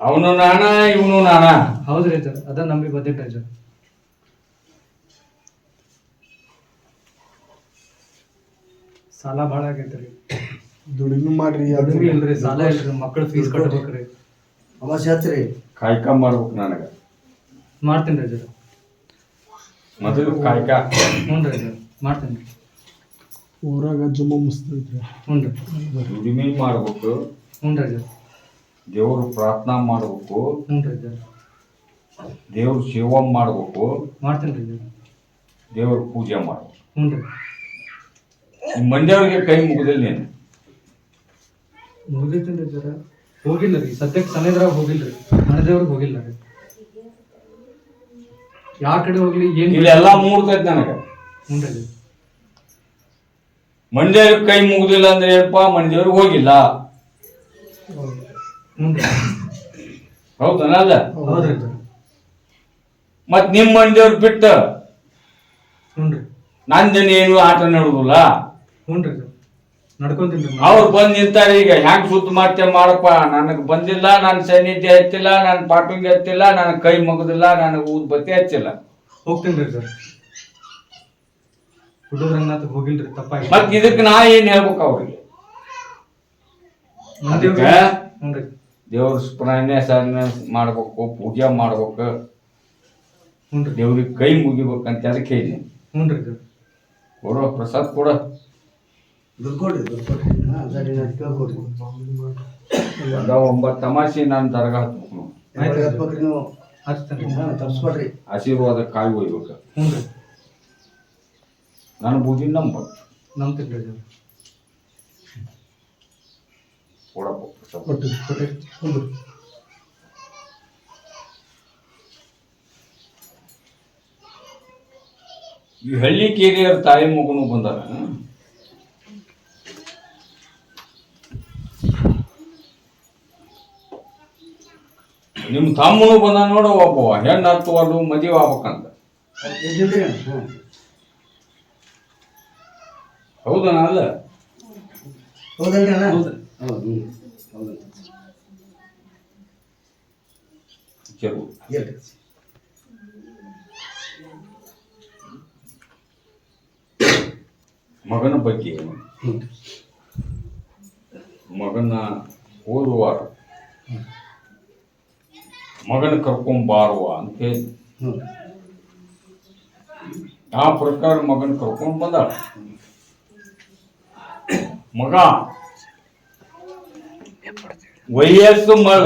ಅವನು ನಾನ ಇವನು ನಾನ? ಹೌದ್ರಿ ಸರ್ ಅದ ನಂಬಿ ಬಂದಿಟ್ಟ ಸರ್ ಸಾಲ ಭಾಳ ಆಗೈತ್ರಿ ದುಡಿಮೆ ಮಾಡ್ರಿ ದುಡಿಮೆ ಇಲ್ರಿ ಸಾಲ ಇಲ್ರಿ ಮಕ್ಕಳು ಫೀಸ್ ಕಟ್ಬೇಕ್ರಿ. ಅವಶ್ಯ ಕಾಯ್ಕ ಮಾಡ್ಬೇಕು ನನಗ. ಮಾಡ್ತೀನಿ ಸರ್ ಮೊದಲು ಕಾಯ್ಕ. ಹ್ಞೂ ರೀ ಸರ್ ಮಾಡ್ತೀನಿ. ಊರಾಗ ಜುಮ್ಮ ಮುಸ್ತೈತ್ರಿ ಹ್ಞೂ ರೀ. ದುಡಿಮೆ ಮಾಡ್ಬೇಕು. ಹ್ಞೂ ರೀ ಅಜ್ಜ ದೇವ್ರ ಪ್ರಾರ್ಥನಾ ಮಾಡ್ಬೇಕು. ಹ್ಞೂ ರೀ ಅಜ್ಜ ದೇವ್ರ ಸೇವಾ ಮಾಡ್ಬೇಕು. ಮಾಡ್ತೀನಿ ರೀ ದೇವ್ರ ಪೂಜೆ ಮಾಡ್ಬೇಕು. ಹ್ಞೂ ರೀ ನಿಮ್ ಮಂಡ್ಯವ್ರಿಗೆ ಕೈ ಮುಗಿದಿಲ್ಲ ನೀನು. ಮುಗಿತೀನಿ ರೀ ಜರ ಹೋಗಿಲ್ಲ ರೀ. ಸದ್ಯಕ್ಕೆ ಸನೇದ್ರಾಗ ಹೋಗಿಲ್ಲ ರೀ. ಮನೆದೇವ್ರಿಗೆ ಹೋಗಿಲ್ಲ ರೀ. ಯಾವ ಕಡೆ ಹೋಗ್ಲಿ ಏನು ಇಲ್ಲೆಲ್ಲ ಮೂಡ್ತೈತಿ ನನಗೆ. ಹ್ಞೂ ರೀ ಮಂಡ್ಯವ್ರಿಗೆ ಕೈ ಮುಗಿದಿಲ್ಲ ಅಂದ್ರೆ ಏನಪ್ಪ? ಮಂಡ್ಯವ್ರಿಗೆ ಹೋಗಿಲ್ಲ. ಹೌದನಲ್ಲ ಹೌದ್ರಿ. ಮತ್ ನಿಮ್ ಮಂಡ್ಯವ್ರು ಬಿಟ್ಟ ಹ್ಞೂ ರೀ ನಂದೇನು ಏನು ಆಟ ನಡುದಿಲ್ಲ? ಹ್ಞೂ ರೀ. ಅಜ್ಜ ನಡ್ಕೊಂತೀನಿ ಅವ್ರು ಬಂದ್ ನಿಂತಾರೆ ಈಗ ಹ್ಯಾಂಗ್ ಸುದ್ದಿ ಮಾಡ್ತೇ ಮಾಡಪ್ಪ? ನನಗ್ ಬಂದಿಲ್ಲ ನನ್ನ ಸನ್ನಿಧಿ ಹತ್ತಿಲ್ಲ ನನ್ನ ಪಾಪಿಂಗ್ ಹತ್ತಿಲ್ಲ ನನ್ನ ಕೈ ಮುಗುದಿಲ್ಲ ನನಗೆ ಊದ್ ಬತ್ತಿ ಹಚ್ಚಿಲ್ಲ. ಹೋಗ್ತೀನಿ ರೀ ಸರ್. ಹುಡುಗ್ರಂಗನಾಥ ಹೋಗಿಲ್ರಿ ತಪ್ಪಾಗಿ ಮತ್ ಇದಕ್ ನಾ ಏನ್ ಹೇಳ್ಬೇಕು ಅವ್ರಿಗೆ? ಹ್ಞೂ ರೀ ದೇವ್ರ ಸ್ಮರಣೆ ಸಾಧನೆ ಮಾಡ್ಬೇಕು ಪೂಜೆ ಮಾಡ್ಬೇಕು. ಹ್ಞೂ ರೀ. ದೇವ್ರಿಗೆ ಕೈ ಮುಗಿಬೇಕಂತ ಅದಕ್ಕೆ ಹೇಳಿ ಹ್ಞೂ ರೀ ಕೊಡೋ ಪ್ರಸಾದ್ ಕೊಡ. ದುಡ್ಡು ಕೊಡ್ರಿ ಕೊಡ್ರಿ ಒಂಬತ್ತು ತಮಾಷೆ ನಾನು ದರ್ಗಾ ಹತ್ಬೇಕು. ನೀವು. ಆಶೀರ್ವಾದ ಕಾಯಿ ಒಯ್ಬೇಕು. ಹ್ಞೂ ರೀ. ನನ್ನ ನಂಬ ನಂಬ್ತೀನಿ ಕೊಡಪ್ಪ. ಹ್ಞೂ ಈ ಹಳ್ಳಿ ಕೇರಿಯರ್ ತಾಯಿ ಮಗನು ಬಂದಾರ ನಿಮ್ ತಮ್ಮನು ಬಂದ ನೋಡ ಒಬ್ಬ ಹೆಣ್ಣು ಹತ್ತುವಲ್ಲು ಮದುವೆ ಆಗ್ಬೇಕಂತ. ಹೌದಣ್ಣ ಅಲ್ಲ? ಹೌದಲ್ರಿ ಹೌದು ಹೌದು. ಮಗನ ಬಗ್ಗೆ ಮಗನ ಓದುವಾರ ಮಗನ ಕರ್ಕೊಂಬಾರುವ ಅಂತ ಹೇಳಿ. ಆ ಪ್ರಕಾರ ಮಗನ ಕರ್ಕೊಂಡು ಬಂದಾಳ. ಮಗ ವಯಸ್ಸು ಮಳ.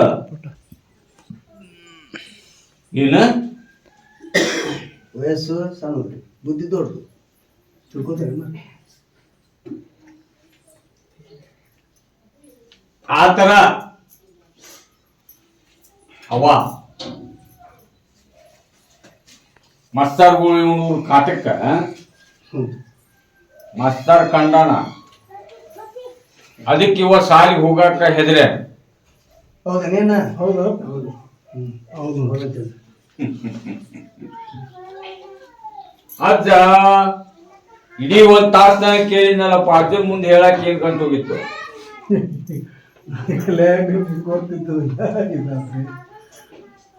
ಏನ? ವಯಸ್ಸು ಸಣ್ಣ ಬುದ್ಧಿ ದೊಡ್ಡದು. ತಿಳ್ಕೊತಾರೆ ಆ ತರ. ಅವ ಮಸ್ತಾರ್ಗಳು ಇವನು ಕಾಟಕ್ಕ. ಮಸ್ತಾರ್ ಕಂಡಾನ ಅದಕ್ಕೆ ಇವ ಸಾಲಿಗೆ ಹೋಗಾಕ ಹೆದ್ರೆ ಹೌದಾ ಹೌದು? ಹೌದು. ಹೌದು. ಹೌದು ಅಜ್ಜ ಇಡೀ ಒಂದ್ ತಾಸ್ನಾಗ ಕೇಳಿದ್ನಲ್ಲಪ್ಪ ಅಜ್ಜನ ಮುಂದೆ ಹೇಳಕ್ ಏನ್ ಕಂಡೋಗಿತ್ತು? ಹೋಗಿತ್ತು ಗೊತ್ತಿತ್ತು.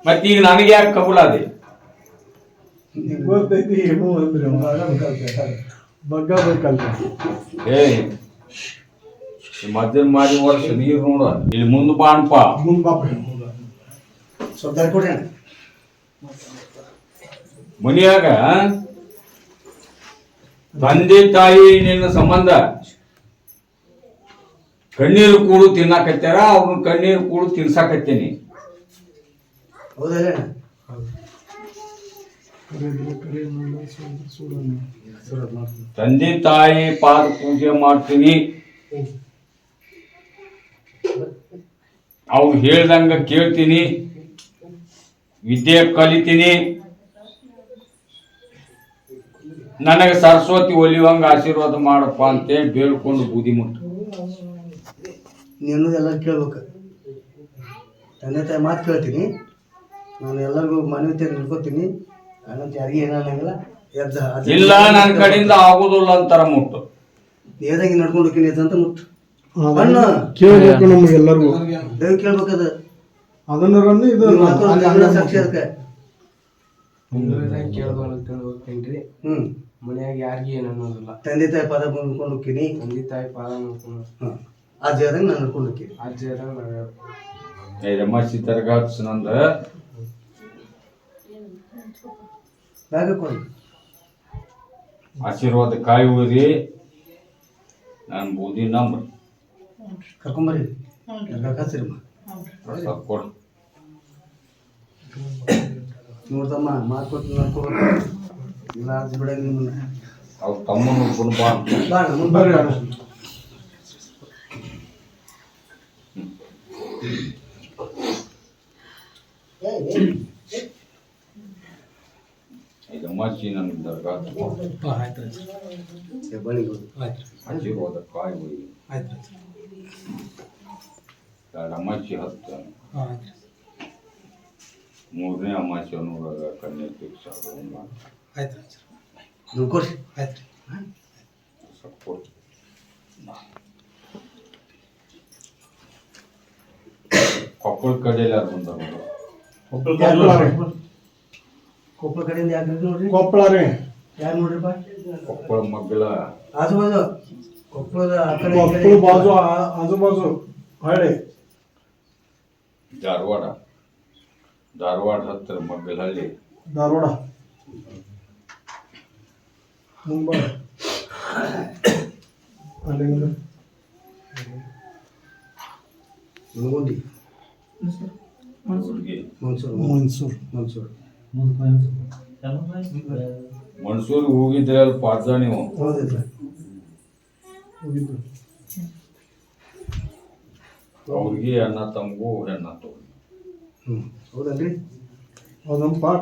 ಮತ್ತೆ ಈಗ ನನಗೆ ಯಾಕೆ ಕಬುಲ ಅದೇ ಗೊತ್ತೈತಿ ಏನು ಅಂದ್ರೆ ಮಗ ಬೇಕಲ್ಲ ಏ ಮದ್ದನ್ ಮಾಡಿ ವರ್ಷ ನೀರು ನೋಡ. ಇಲ್ಲಿ ಮುಂದ್ ಬಾಣಪ್ಪ ಮುಂದ್ ಬಾಪ ಸ್ವಲ್ಪ ದಾರಿ ಕೊಡ್ರಿ ಅಣ್ಣ. ಮನಿಯಾಗ ತಂದೆ ತಾಯಿ ನಿನ್ನ ಸಂಬಂಧ ಕಣ್ಣೀರು ಕೂಡು ತಿನ್ನಾಕತ್ಯಾರ ಅವ್ರನ್ನ ಕಣ್ಣೀರು ಕೂಡು ತಿನ್ಸಾಕತ್ತೇನಿ. ಹೌದಲ್ಲ ಅಣ್ಣ? ತಂದೆ ತಾಯಿ ಪಾದ ಪೂಜೆ ಮಾಡ್ತೀನಿ. ಅವ್ರು ಹೇಳ್ದಂಗ ಕೇಳ್ತೀನಿ ವಿದ್ಯೆ ಕಲಿತೀನಿ. ನನಗೆ ಸರಸ್ವತಿ ಒಲಿಯುವಂಗ ಆಶೀರ್ವಾದ ಮಾಡಪ್ಪ ಅಂತೇಳಿ ಬೇಡ್ಕೊಂಡು ಬೂದಿ ಮುಟ್ಟು ನೀನು ಎಲ್ಲ ಕೇಳ್ಬೇಕು. ತಂದೆ ತಾಯಿ ಮಾತು ಕೇಳ್ತೀನಿ. ನಾನು ಎಲ್ಲರಿಗೂ ಮಾನವೀಯತೆ ನಿಲ್ಕೋತೀನಿ ಅನ್ನಂತ ಯಾರಿಗೆ ಏನಾಗಲ್ಲ ಎದ್ದ ಇಲ್ಲ ನನ್ನ ಕಡೆಯಿಂದ ಆಗೋದಿಲ್ಲ ಅಂತಾರ ಮುಟ್ಟು. ಏದಾಗಿ ನಡ್ಕೊಂಡು ಹೋಗ್ತೀನಿ ಅಂತ ಮುಟ್ಟು. ಅಣ್ಣ. ಕೇಳಬೇಕು ನಮಗೆಲ್ಲರಿಗೂ. ದಯವು ಕೇಳ್ಬೇಕದ. ಅದನ್ನ ಇದು ಹೋಗ್ತೇನ್ರಿ ಹ್ಮ್. ಮನ್ಯಾಗ ಯಾರಿಗೆ ಏನು ಅನ್ನೋದಿಲ್ಲ. ತಂದೆ ತಾಯಿ ಪದ ಹೋಗ್ತೀನಿ. ತಂದೆ ತಾಯಿ ಪಾದ ಜಾಗದಾಗ ನಾನು ಹೋಗ್ತೀನಿ. ಅಜ್ಜಿ ಬ್ಯಾಗ ಕೊಡಿ ಆಶೀರ್ವಾದ ಕಾಯಿ ಊರಿ ನಾನು ಬೂದಿ ನಂಬ್ರಿ ಪ್ರಸಾದ ಕೊಡು. ನೋಡ್ದಮ್ಮ ಮಾತು ಕೊಟ್ಟು ನಡ್ಕೋಬೇಕು ಇಲ್ಲ ಅದು ಬಿಡ ನಿಮ್ಮನ್ನ ಅವ್ರ ತಮ್ಮ ನೋಡ್ಕೊಂಡು ಬಾ. ಬಾ ಆಯ್ತು ಈ ರಮಾಸಿ ನನ್ನ ದರ್ಗಾ ಬಳಿಗೆ ಹೋಗಿ ಆಶೀರ್ವಾದ ಕಾಯಿ ಊರಿ ರಮಾಸಿ ಹತ್ತು ಮೂರನೇ ಅಮಾಸಿ ಅನ್ನೋದಾಗ ಕನ್ಯೆ ಫಿಕ್ಸ್ ನೀವು ಕೊಡ್ರಿ ಸಪೋರ್ಟ್ ಕೊಪ್ಪಳ ಕಡೆಯಲ್ಲಿ ಯಾರು ಬಂದಾರ ಕೊಪ್ಪಳ ಕಡೆಯಿಂದ ಯಾಕೆ ನೋಡ್ರಿ ಕೊಪ್ಪಳ ರೀ ಯಾರು ನೋಡ್ರಿಪ್ಪ ಕೊಪ್ಪಳ ಮಗ್ಗಲ ಆಜು ಬಾಜು ಕೊಪ್ಪಳದ ಆ ಕಡೆ ಈ ಕಡೆ ಕೊಪ್ಪಳ ಬಾಜು ಆ- ಆಜು ಬಾಜು ಹಳ್ಳಿ ಧಾರವಾಡ ಧಾರವಾಡ ಹತ್ತಿರ ಮಗ್ಗಲಹಳ್ಳಿ ಧಾರವಾಡ ಮುಂಬೈ ಅಲ್ಲಿಂದ ಮುಗುಂಡಿ ಅವ್ರಿಗೆ ಮನ್ಸೂರು ಮೈಸೂರು ಮನ್ಸೂರು ಮನ್ಸೂರಿಗೆ ಹೋಗಿದ್ರೆ ಅಲ್ಲಿ ಪಾದ ನೀವು ಹೌದಿಲ್ಲ ಹೋಗಿದ್ದು ಅವ್ರಿಗೆ ಅಣ್ಣ ತಮಗೂ ಹೆಣ್ಣ ತಗೊಂಡು ಹ್ಞೂ ಹೌದಲ್ರಿ? ನಮ್ಮ ಪಾಠ.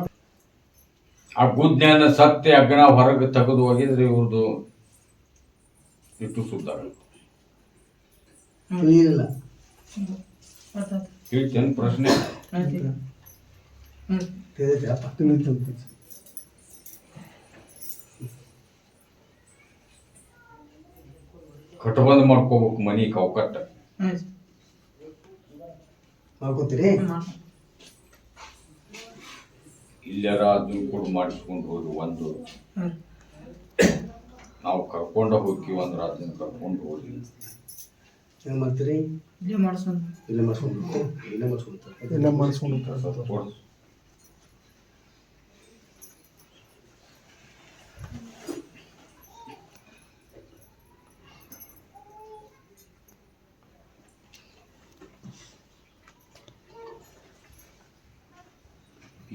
ಆ ಗುಜ್ಞಾನ ಸತ್ಯ ಅಗ್ನ ಹೊರಗೆ ತೆಗೆದು ಹೋಗಿದ್ರೆ ಇವ್ರದ್ದು ಇಟ್ಟು ಸುದ್ದಾರ ಕೇಳ್ತೇನೆ ಪ್ರಶ್ನೆ. ತಿಳಿದೈತೆ ಅಪ್ಪ ಕಟ್ಟಬಂದ್ ಮಾಡ್ಕೋಬೇಕು ಮನಿ ಕೌಕಟ್ಟ. ಮಾಡ್ಕೋತೀರಿ? ಇಲ್ಲಾರ ದುಡ್ಡು ಕೂಡ ಮಾಡಿಸ್ಕೊಂಡು ಹೋದ್ರು ಒಂದು. ನಾವು ಕರ್ಕೊಂಡ ಹೋಗ್ತೀವಿ ಅಂದ್ರೆ ಅದನ್ನ ಕರ್ಕೊಂಡು ಹೋಗಿ ಏನು ಮಾಡ್ತೀರಿ? ಇಲ್ಲೇ ಮಾಡ್ಸೋಣ ಇಲ್ಲೇ ಮಾಡಿಸ್ಕೊಂಡು ಇಲ್ಲೇ ಮಾಡಿಸ್ಕೊಂಡು ಇಲ್ಲೇ ಮಾಡಿಸ್ಕೊಂಡು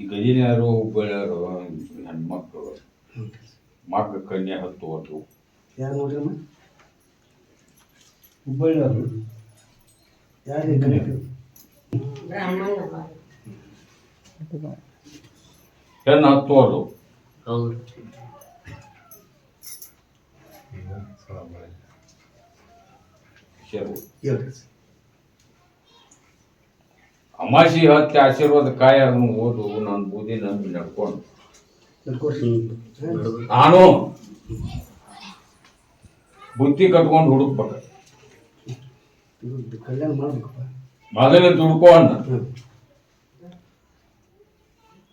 ಕೊಡ್ಸ್. ಈ ಗಜಿನ್ಯಾರು ಹುಬ್ಬಳ್ಳಿಯರು ಹೆಣ್ಮಕ್ಳು ಮಕ್ಕ ಕನ್ಯೆ ಹತ್ತು ಹೋದ್ರು ಯಾರು ನೋಡ್ರಿ ಅಮ್ಮ ಹುಬ್ಬಳ್ಳಿಯವರು ಯಾರು ಕನೆಕ್ಟ್ ಹೆಣ್ಣು ಹತ್ತು ಹೋದ್ರು ಶರು ಹೇಳ್ರಿ ಅಮಾಸಿ ಹತ್ತಿ ಆಶೀರ್ವಾದ ಕಾಯಿ ಓದು, ನಾನು ಬೂದಿ ನಂಬಿ ನಡ್ಕೊಂಡು. ನಾನು ಬುತ್ತಿ ಕಟ್ಕೊಂಡು ಹುಡುಕ್ಬೇಕು. ಮೊದಲೇ ದುಡ್ಕೋ ಅಂದ ಹ್ಞೂ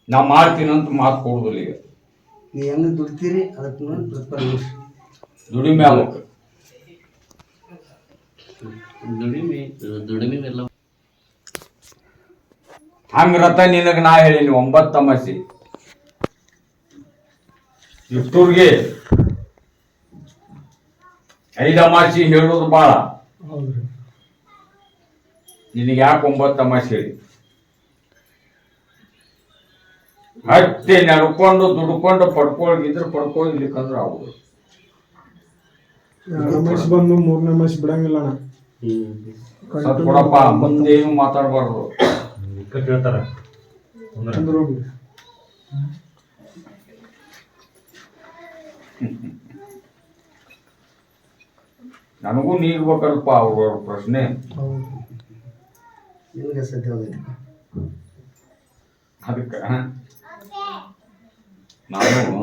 ನಾ ಮಾಡ್ತೀನಿ ಅಂತ ಮಾತು ಕೊಡುದಿಲ್ಲ ಈಗ. ನೀ ಹೆಂಗೆ ದುಡ್ತೀರಿ ಅದಕ್ಕೆ ದುಡಿಮೆ ಆಗ್ಬೇಕು. ದುಡಿಮೆ ದುಡಿಮೆ ಎಲ್ಲ ಹಂಗ ರಥ ನಿನಗೆ ನಾ ಹೇಳಿನಿ ಒಂಬತ್ತು ತಮಸಿ ಇಷ್ಟೂರ್ಗೆ ಐದು ಅಮಾಸಿ ಹೇಳೋದು ಬಾಳ. ನಿನಗೆ ಯಾಕೆ ಒಂಬತ್ತು ತಮಾಷೆ ಹೇಳಿ? ಮತ್ತೆ ನಡ್ಕೊಂಡು ದುಡ್ಕೊಂಡು ಪಡ್ಕೊಳಗಿದ್ರೆ ಪಡ್ಕೊಳ್ಲಿಕ್ಕಂದ್ರೆ ಆಗುದು. ಎರಡನೇ ಮ್ಯಾಚ್ ಬಂದು ಮೂರನೇ ಮ್ಯಾಚ್ ಬಿಡಂಗಿಲ್ಲ ಅಣ್ಣ. ಸತ್ ಕೊಡಪ್ಪ ಕೇಳ್ತಾರ ಅಂದ್ರೆ ಹೋಗಿ ನನಗೂ ನೀಡ್ಬೇಕಲ್ಪ ಅವ್ರವ್ರ ಪ್ರಶ್ನೆ. ನಿಮಗೆ ಸದ್ಯ ಹೋಗೈತಿ. ಅದಕ್ಕೆ ನಾನು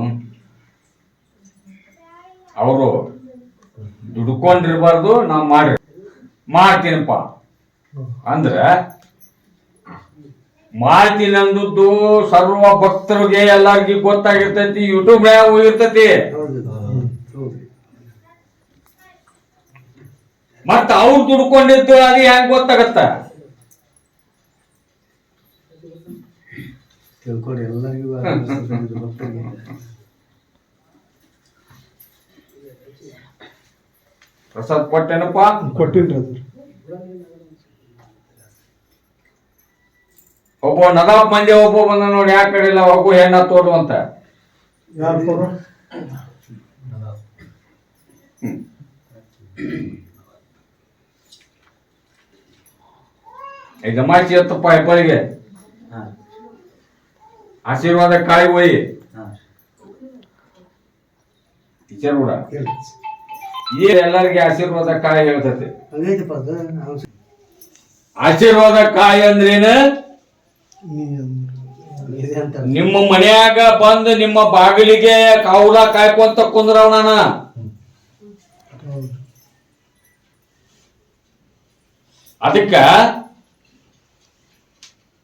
ಅವರು ದುಡ್ಕೊಂಡಿರ್ಬಾರ್ದು ನಾವು ಮಾಡಿ ಮಾಡ್ತೀನಪ್ಪ. ಅಂದ್ರೆ ಮಾಹಿತಿ ನಂದದ್ದು ಸರ್ವ ಭಕ್ತರಿಗೆ ಎಲ್ಲರಿಗೂ ಗೊತ್ತಾಗಿರ್ತೈತಿ ಯೂಟ್ಯೂಬ್ ಇರ್ತೈತಿ. ಮತ್ತ ಅವ್ರು ದುಡ್ಕೊಂಡಿದ್ದು ಅದು ಹೆಂಗ್ ಗೊತ್ತಾಗತ್ತ? ಪ್ರಸಾದ್ ಕೊಟ್ಟೆನಪ್ಪ? ಕೊಟ್ಟಿನ್ರಿ ಅದು ಒಬ್ಬ ನದಾಪ್ ಮಂದಿ ಒಬ್ಬ ಬಂದ ನೋಡಿ ಯಾಕೆ ಕಡಿಲ್ಲ ಒಬ್ಬ ಹೆಣ್ಣ ತೋರು ಅಂತ. ಯಾರು ಕೊಡ? ಈಗ ಮಾಚಿ ಎತ್ತಪ್ಪ ಹೆಬ್ಬಳಿಗೆ ಆಶೀರ್ವಾದ ಕಾಯಿ ಒಯ್ಯಿ ಟೀಚರ್ ಕೂಡ. ಈ ಎಲ್ಲರಿಗೆ ಆಶೀರ್ವಾದ ಕಾಯಿ ಹೇಳ್ತೈತಿ. ಆಶೀರ್ವಾದ ಕಾಯಿ ಅಂದ್ರೇನು? ನಿಮ್ಮ ಮನ್ಯಾಗ ಬಂದು ನಿಮ್ಮ ಬಾಗಿಲಿಗೆ ಕಾವುಲ ಕಾಯ್ಕೊಂತ ಕುಂದ್ರವಣ ಅದಕ್ಕ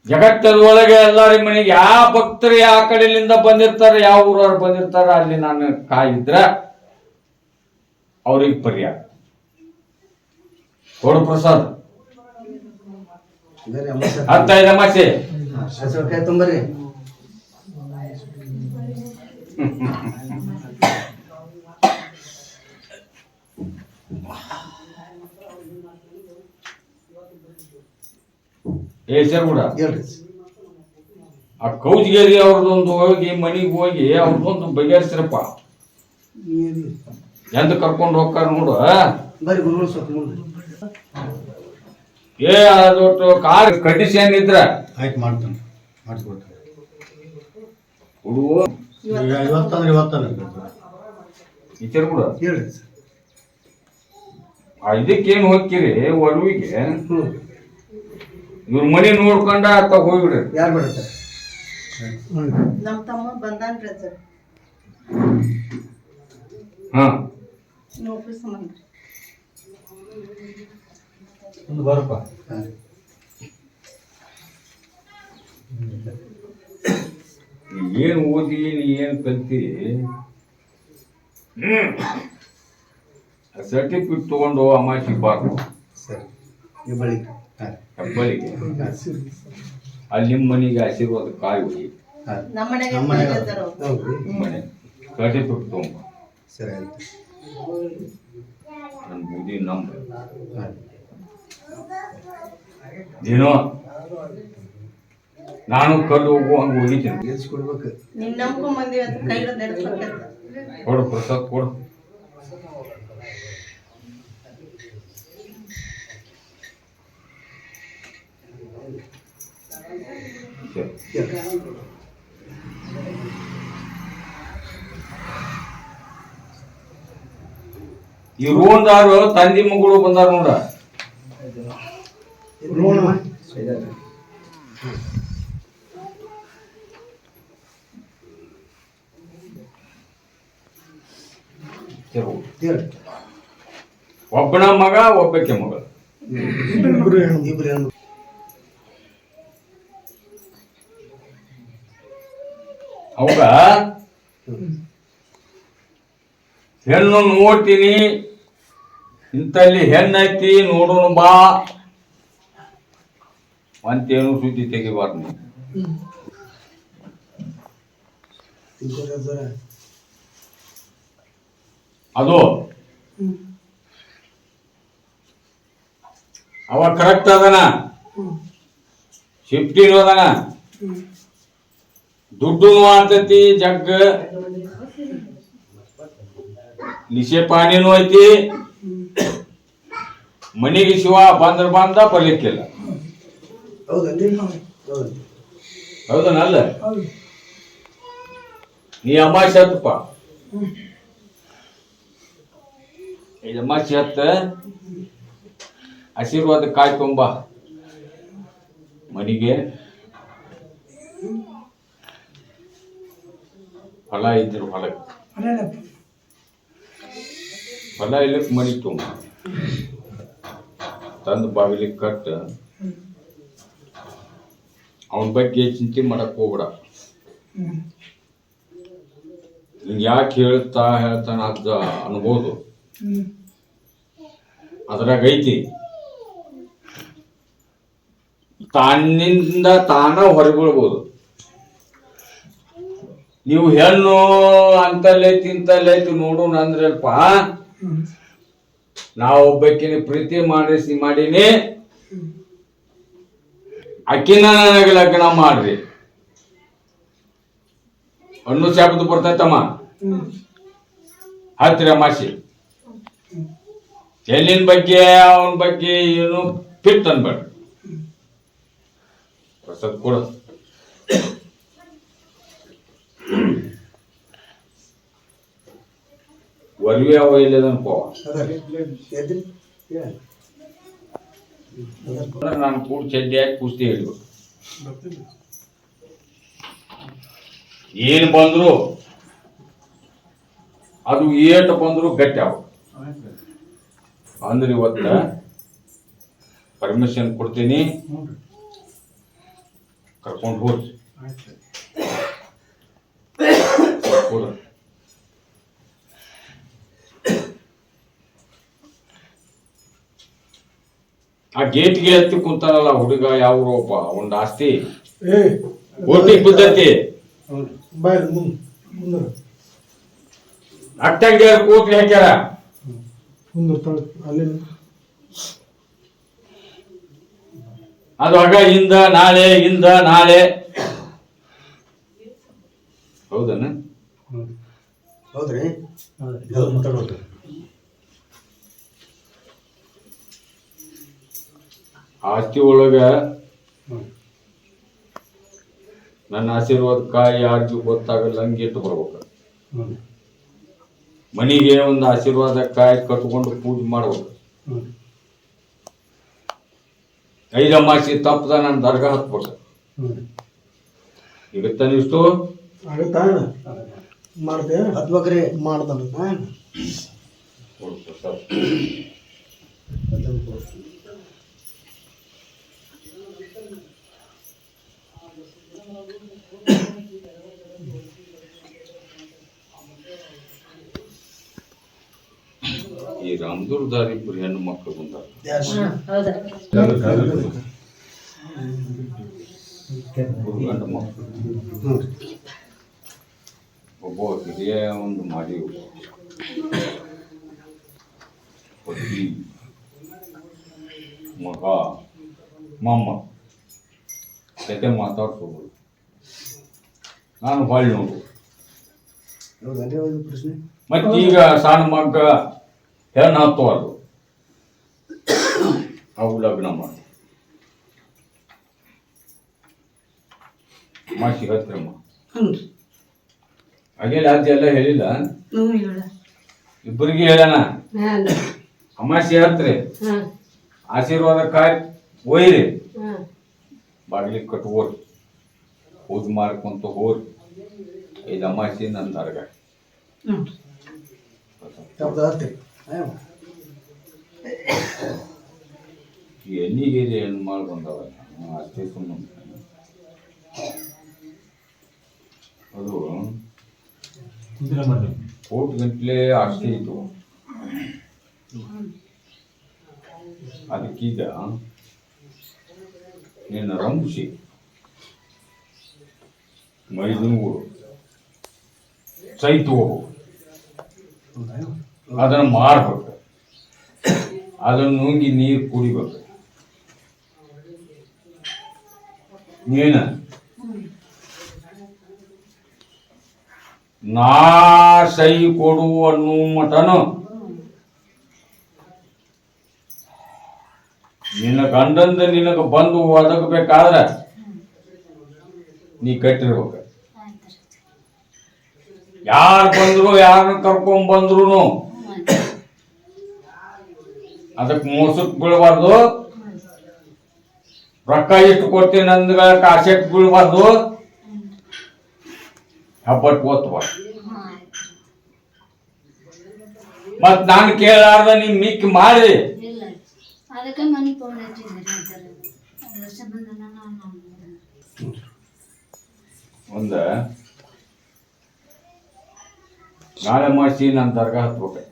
ಜಗತ್ತದೊಳಗೆ ಎಲ್ಲಾರ ಮನೆಗೆ ಯಾವ ಭಕ್ತರು ಯಾವ ಕಡೆಯಿಂದ ಬಂದಿರ್ತಾರೆ ಯಾವ ಊರವ್ರು ಬಂದಿರ್ತಾರೆ ಅಲ್ಲಿ ನಾನು ಕಾಯಿದ್ರ ಅವ್ರಿಗೆ ಪರ್ಯಾಯ ಕೊಡು ಪ್ರಸಾದ್. ಅಂತ ಇದೆ ಅಂತ ಇದಮಾಸೆ ಹಸಿರುಕಾಯಿ ತುಂಬರಿ ಏ ಸರ್ ಕೂಡ. ಹೇಳ್ರಿ. ಆ ಕೌಜ್ಗೇರಿ ಅವ್ರದೊಂದು ಹೋಗಿ ಮನೆಗೆ ಹೋಗಿ ಅವ್ರದೊಂದು ಬಗೆಹರಿಸ್ರಪ್ಪ. ಎಂತ ಕರ್ಕೊಂಡು ಹೋಗ್ತಾರ ನೋಡು ಬರೀ ಗುರುಗಳು ಸ್ವಲ್ಪ ಮುಂದೆ ಏ ಅದೊಟ್ಟು ಕಾರ್ ಕಂಡೀಷನ್ ಇದ್ರ ಆಯ್ತು ಮಾಡ್ತಾನೆ. ಮಾಡಿಸ್ಕೊಡ್ತಾನೆ ಹುಡುಗ ಇವತ್ತಂದ್ರೆ ಇವತ್ತನೇ ಟೀಚರ್ ಕೂಡ? ಹೇಳಿ. ಸರ್ ಇದಕ್ಕೇನು ಹೋಗ್ತೀರಿ ಒಡವಿಗೆ? ಇವ್ರ ಮನೆ ನೋಡ್ಕೊಂಡ ಅತ್ತ ಹೋಗ್ಬಿಡ್ರಿ. ಯಾರು ಬಿಡುತ್ತಾರೆ ನಮ್ಮ ತಮ್ಮ ಬಂದಾನ್ರಿ ಸರ್ ಹಾ. ನೌಕರಿ ಸಂಬಂಧ. ಒಂದು ಬರಪ್ಪ. ಏನು ಓದಿ ನೀ ಏನು ಕಲ್ತಿ? ಸರ್ಟಿಫಿಕೇಟ್ ತಗೊಂಡು ಅಮಾಸಿ ಬಾರ್ದು ಹೆಬ್ಬಳಿಗೆ. ಅಲ್ಲಿ ನಿಮ್ಮ ಮನೆಗೆ ಆಶೀರ್ವಾದ ಕಾಯಿ ಹೋಗಿ. ಸರ್ಟಿಫಿಕೇಟ್ ತಗೊಂಬ ಸರಿ ಆಯ್ತು. ನನ್ನ ಬುದ್ಧಿ ನಂಬ ಹಾಂ. ಏನೋ? ನಾನು ಕಲ್ಲು ಹೋಗು ಹಂಗ ಹೋಗಿದ್ದೀನಿ. ಗೆಲ್ಸ್ಕೊಡ್ಬೇಕು ನಿಮ್ ನಂಬ್ಕೊಂಡ್ ಬಂದಿವಿ ಅಂತ ಕೈ ಹಿಡಿದು ನಡೆಸ್ಬೇಕಂತ ಕೊಡು ಪ್ರಸಾದ್ ಕೊಡು. ಇರುವಂದಾರು ತಂದಿ ಮಗಳು ಬಂದಾರ ನೋಡ. ಒಬ್ಬನ ಮಗ ಒಬ್ಬಕ್ಕೆ ಮಗ. ಇಬ್ರು ಅವಾಗ ಹೆಣ್ಣು ನೋಡ್ತೀನಿ. ಇಂತಲ್ಲಿ ಹೆಣ್ಣೈತಿ ನೋಡೋಣ ಬಾ. ಅಂತೇನು ಸುದ್ದಿ ತೆಗಿಬಾರ್ದು ನೀ. ತಿಳ್ಕೊರಿ ಸರ ಅದು ಅವ ಕರೆಕ್ಟ್ ಅದನ ಫಿಫ್ಟೀನ್ ಅದನ ದುಡ್ಡು ಆಗ್ತೈತಿ ಜಗ್ ನಿಶೆ ಪಾನಿನೂ ಐತಿ ಮನಿಗೆ ಶಿವ ಬಂದ್ರ ಬಂದ ಬರ್ಲಿಕ್ಕಿಲ್ಲ ಹೌದಲ್ರಿ ಹೌದು. ಹೌದನಲ್ಲ ನೀ ಅಮಾಶೆ ಹತ್ತಪ್ಪ. ಈ ಅಮಾಶೆ ಹತ್ತ. ಆಶೀರ್ವಾದ ಕಾಯ್ ತುಂಬ. ಮನಿಗೆ. ಫಲ ಇದ್ರು ಹೊಲಕ್ಕೆ ಫಲ ಇಲ್ಲಕ್ಕೆ ಮನಿ ತುಂಬ. ತಂದು ಬಾಗಿಲಿಗೆ ಕಟ್ಟ. ಅವನ ಬಗ್ಗೆ ಚಿಂತೆ ಮಾಡಕ್ ಹೋಗ್ಬೇಡ. ನಿಂಗೆ ಯಾಕೆ ಹೇಳ್ತಾ ಹೇಳ್ತಾನ ಅದ ಅನ್ಬೋದು. ಅದ್ರಾಗ ಐತಿ. ತಾನಿಂದ ತಾನ ಹೊರಬೀಳ್ಬೋದು. ನೀವು ಹೆಣ್ಣು ಅಂತಲ್ಲೇ ತಿಂತಲ್ಲೇ ನೋಡೋಣ ಅಂದ್ರಲ್ಪ. ನಾ ಒಬ್ಬಕ್ಕಿನ ಪ್ರೀತಿ ಮಾಡಿಸಿ ಮಾಡೀನಿ. ಅಕ್ಕಿನ ನನಗೆ ಲಗ್ನ ಮಾಡ್ರಿ. ಹಣ್ಣು ಶಾಪದ ಬರ್ತೈತಮ್ಮ. ಹತ್ತಿರ ಮಾಸಿ. ಚೆಲ್ಲಿನ ಬಗ್ಗೆ ಅವನ ಬಗ್ಗೆ ಏನು ಫಿಟ್ ಅನ್ಬೇಡ ಪ್ರಸಾದ್ ಕೊಡ. ಒರ್ವಿ ಅವ ಇಲ್ಲದನ್ಕೋ ನಾನು ಕೂಡ ಚಡ್ಡಿ ಹಾಕಿ ಕುಸ್ತಿ ಹಿಡಿದು ಏನು ಬಂದ್ರು ಅದು ಏಟು ಬಂದ್ರು ಗಟ್ಟಿ ಅವ ಅಂದ್ರೆ ಇವತ್ತ ಪರ್ಮಿಷನ್ ಕೊಡ್ತೀನಿ. ಕರ್ಕೊಂಡು ಹೋಗ್ರಿ ಆ ಗೇಟ್ಗೆ ಹತ್ತಿ ಕುಂತಾನಲ್ಲ ಹುಡುಗ ಯಾವ ರೂಪ ಒಂದು ಆಸ್ತಿ? ಏ ಓಟಿ ಮುಂದೆ ಅಟ್ಟಂಗೆ ಕೂತ್ಲಿ ಹಾಕ್ಯಾರ ಅದು ಆಗ ಇಂದ ನಾಳೆ ಇಂದ ನಾಳೆ. ಹೌದನ? ಹೌದ್ರಿ? ಆಸ್ತಿ ಒಳಗ ನನ್ನ ಆಶೀರ್ವಾದ ಕಾಯಿ ಯಾರಿಗೂ ಗೊತ್ತಾಗಲ್ಲ ಹಂಗೆ ಇಟ್ಟು ಬರ್ಬೇಕು. ಮನಿಗೆ ಒಂದು ಆಶೀರ್ವಾದ ಕಾಯಿ ಕಟ್ಕೊಂಡು ಪೂಜೆ ಮಾಡ್ಬೇಕು. ಐದ ಮಾಸಿ ತಪ್ಪದ ನಾನು ದರ್ಗಾ ಹತ್ಬೇಕು. ಈಗ ಇಷ್ಟು? ಮಾಡ್ದೆ ಹತ್ಬೇಕ್ರಿ ಮಾಡ್ತಾನೆ ಈ ರಾಮದುರ್ಧಾರಿ ಇಬ್ಬರು ಹೆಣ್ಣು ಮಕ್ಕಳು ಬಂದಾರ. ಗಂಡು ಮಕ್ಕಳು ಒಬ್ಬ ಹಿರಿಯ ಒಂದು ಮಾಡಿ ಪತಿ ಮಗ ಮಾಮ. ಜೊತೆ ಮಾತಾಡ್ಕೋಬೋದು. ನಾನು ಬಾಳ್ ನೋಡು ಮತ್ತೆ ಈಗ ಪ್ರಶ್ನೆ. ಮತ್ತೀಗ ಸಣ್ಣ ಮಗ್ಗ ಹೆಣ್ಣು ಹತ್ತು ಅದು ಅವು ಲಗ್ನ ಮಾಡಿ. ಮಾಸಿ ಹತ್ತಿರಮ್ಮ ಹ್ಞೂ ರಾಜ್ಯ ಎಲ್ಲ ಹೇಳಿಲ್ಲ? ಹ್ಞೂ ಹೇಳ. ಇಬ್ಬರಿಗೆ ಹೇಳೋಣ? ಹಾಂ ಅಮಾಸಿ ಹತ್ರಿ ಆಶೀರ್ವಾದ ಕಾಯ್ ಒಯ್ರಿ. ಹಾಂ. ಬಾಗಿಲಿಗೆ ಕಟ್ಕೋರಿ ಪೂಜೆ ಮಾಡ್ಕೊಂತ ಹೋರಿ. ಇದು ಅಮಾಸಿ ನನ್ನ ದರ್ಗ ಹ್ಞೂ ಎಣ್ಣಿಗೇರಿ ಹೆಣ್ಣು ಮಾಡಿ ಬಂದವ ಅಷ್ಟೇ ಸುಮ್ಮನೆ ಅದು ಕೋಟ್ ಗಂಟ್ಲೆ ಅಷ್ಟೇ ಇತ್ತು. ಅದಕ್ಕೀಗ ನೀನು ರಂಸಿ ಮೈದೂರು ಸೈತ್ ಹೋಗ್ಬೇಕು ಅದನ್ನು ಮಾರ್ಬೇಕು. ಅದನ್ನು ನುಂಗಿ ನೀರು ಕುಡಿಬೇಕು. ನೀನ ನಾ ಸೈ ಕೊಡು ಅನ್ನೋ ಮಟನು ನಿನ್ನ ಗಂಡಂದ ನಿನಗೆ ಬಂದು ಒದಗಬೇಕಾದ್ರೆ ನೀ ಕಟ್ಟಿರ್ಬೇಕು. ಯಾರು ಬಂದ್ರು, ಯಾರನ್ನ ಕರ್ಕೊಂಡ್ ಬಂದ್ರು ಅದಕ್ಕೆ ಮೋಸಕ್ ಬೀಳಬಾರ್ದು. ರೊಕ್ಕ ಇಷ್ಟು ಕೊಡ್ತೀನಿ ಅಂದ್ರ ಕಾಸೆಟ್ ಬೀಳಬಾರ್ದು. ಹಬ್ಬಟ್ ಓದ್ಬಾರ್ದು ಮತ್ ನಾನು ಕೇಳಾರ್ದ ನೀನ್ ಮಿಕ್ಕಿ ಮಾಡಿ. ಒಂದ. ನಾಳೆ ಮಾಡಿಸಿ ನನ್ನ ದರ್ಗಾ ಹತ್ಬೇಕು.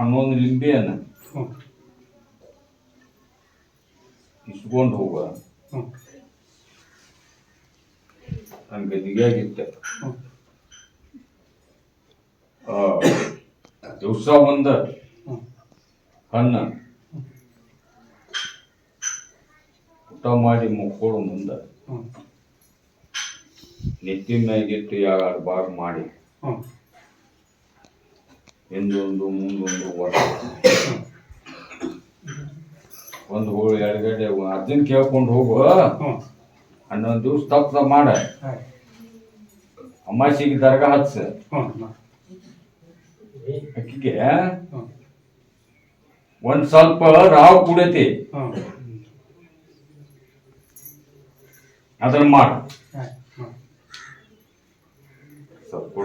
ಹನ್ನೊಂದು ಲಿಂಬೆಯನ್ನು ಇಸ್ಕೊಂಡು ಹೋಗ ನನ್ನ ಗದಿಗಾಗಿತ್ತೆ ದಿವಸ ಒಂದ ಹಣ್ಣು ಊಟ ಮಾಡಿ ಮುಕ್ಕೋಡು ಮುಂದ ಹ್ಞೂ ನೆತ್ತಿ ಮ್ಯಾಗಿಟ್ಟು ಎರಡು ಬಾರ್ ಮಾಡಿ ಹಿಂದೊಂದು, ಮುಂದೊಂದು ವರ್ಷ. ಒಂದು ಹೋಳು ಎರಡು ಗಡ್ಡೆ ಅದನ್ನ ಕೇಳ್ಕೊಂಡು ಹೋಗು. ಹನ್ನೊಂದು ದಿವಸ ತಪ್ಪ ಮಾಡ. ಅಮ್ಮಾಸಿಗೆ ದರ್ಗ ಹಚ್ಚ ಅಕ್ಕಿಗೆ ಒಂದ್ ಸ್ವಲ್ಪ ರಾವ್ ಕುಡೈತಿ. ಅದನ್ನ ಮಾಡ. ಸ್ವಲ್ಪ